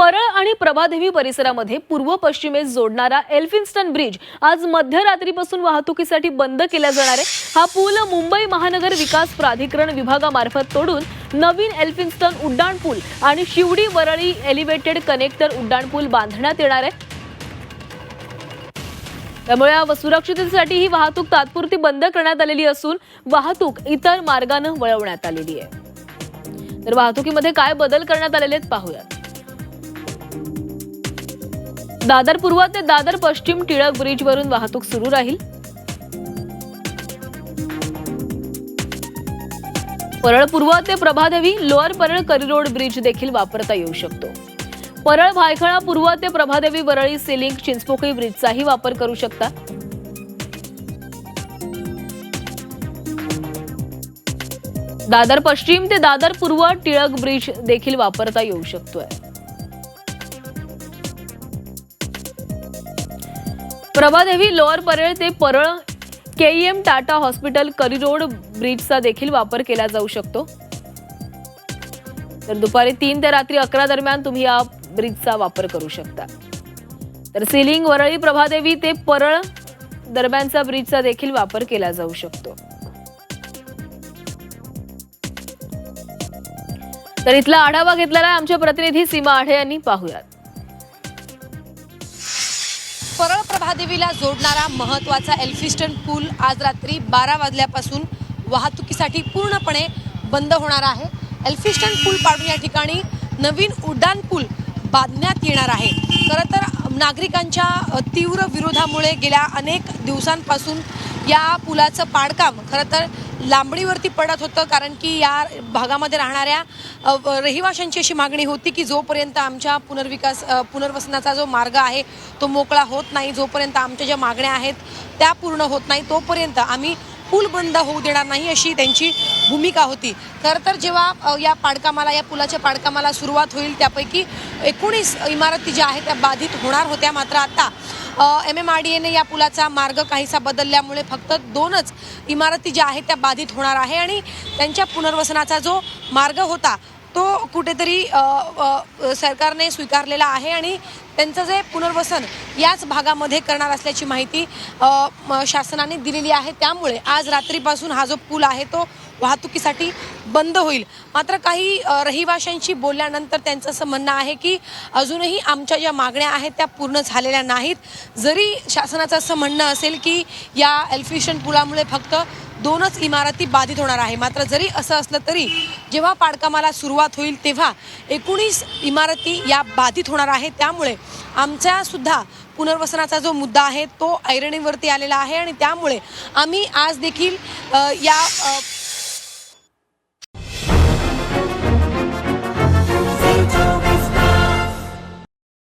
परळ आणि प्रभादेवी परिसरामध्ये पूर्व पश्चिमेस जोडणारा एल्फिन्स्टन ब्रिज आज मध्यरात्रीपासून वाहतुकीसाठी बंद केला जाणार आहे. हा पूल मुंबई महानगर विकास प्राधिकरण विभागामार्फत तोडून नवीन एल्फिन्स्टन उड्डाण पूल आणि शिवडी वरळी एलिव्हेटेड कनेक्टर उड्डाण पूल बांधण्यात येणार आहे. त्यामुळे या सुरक्षिततेसाठी ही वाहतूक तात्पुरती बंद करण्यात आलेली असून वाहतूक इतर मार्गानं वळवण्यात आलेली आहे. तर वाहतुकीमध्ये काय बदल करण्यात आलेले आहेत पाहूयात. दादर पूर्व ते दादर पश्चिम टिळक ब्रिजवरून वाहतूक सुरू राहील. परळ पूर्व ते Prabhadevi lower Parel Curry Road bridge देखील वापरता येऊ शकतो. परळ भायखळा पूर्व ते प्रभादेवी वरळी सिलिंग चिंचपोकळी ब्रिजचाही वापर करू शकता. दादर पश्चिम ते दादर पूर्व टिळक ब्रिज देखील वापरता येऊ शकतोय. प्रभादेवी लोअर परळ ते परळ केईएम टाटा हॉस्पिटल करिरोड ब्रिजचा देखील वापर केला जाऊ शकतो. तर दुपारी तीन ते रात्री अकरा दरम्यान तुम्ही या ब्रिजचा वापर करू शकता. तर सिलिंग वरळी प्रभादेवी ते परळ दरम्यानचा ब्रिजचा देखील वापर केला जाऊ शकतो. तर इथला आढावा घेतलेला आहे आमच्या प्रतिनिधी सीमा आढे यांनी पाहूयात. महादेवीला जोडणारा महत्त्वाचा एल्फिस्टन पूल आज रात्री बारा वाजल्यापासून वाहतुकीसाठी पूर्णपणे बंद होणार आहे. एल्फिस्टन पूल पाडून या ठिकाणी नवीन उड्डाण पूल बांधण्यात येणार आहे. खरं तर नागरिकांच्या तीव्र विरोधामुळे गेल्या अनेक दिवसांपासून या पुलाचं पाडकाम खरं तर लांबणीवरती पडत होतं कारण की या भागामध्ये राहणाऱ्या रहिवाशांची अशी मागणी होती की जोपर्यंत आमच्या पुनर्विकास पुनर्वसनाचा जो मार्ग आहे तो मोकळा होत नाही जोपर्यंत आमच्या ज्या मागण्या आहेत त्या पूर्ण होत नाही तोपर्यंत आम्ही पूल बंद होऊ देणार नाही अशी त्यांची भूमिका होती. खरं तर जेव्हा या पाडकामाला या पुलाच्या पाडकामाला सुरुवात होईल त्यापैकी एकोणीस इमारती ज्या आहेत त्या बाधित होणार होत्या मात्र आता एम एम आर डी एने या पुलाचा मार्ग काहीसा बदलल्यामुळे फक्त दोनच इमारती ज्या आहेत त्या बाधित होणार आहे आणि त्यांच्या पुनर्वसनाचा जो मार्ग होता तो कुठेतरी सरकारने स्वीकारलेला आहे आणि त्यांचं जे पुनर्वसन याच भागामध्ये करणार असल्याची माहिती शासनाने दिलेली आहे. त्यामुळे आज रात्रीपासून हा जो पूल आहे तो वाहतुकीसाठी बंद होईल. मात्र काही रहिवाशांशी बोलल्यानंतर त्यांचं असं म्हणणं आहे की अजूनही आमच्या ज्या मागण्या आहेत त्या पूर्ण झालेल्या नाहीत. जरी शासनाचं असं म्हणणं असेल की या एल्फिशन पुलामुळे फक्त दोनच इमारती बाधित होणार आहे. मात्र जरी असं असलं तरी जेव्हा पाडकामाला सुरुवात होईल तेव्हा एकोणीस इमारती या बाधित होणार आहे त्यामुळे आमच्यासुद्धा पुनर्वसनाचा जो मुद्दा आहे तो ऐरणीवरती आलेला आहे आणि त्यामुळे आम्ही आज देखील या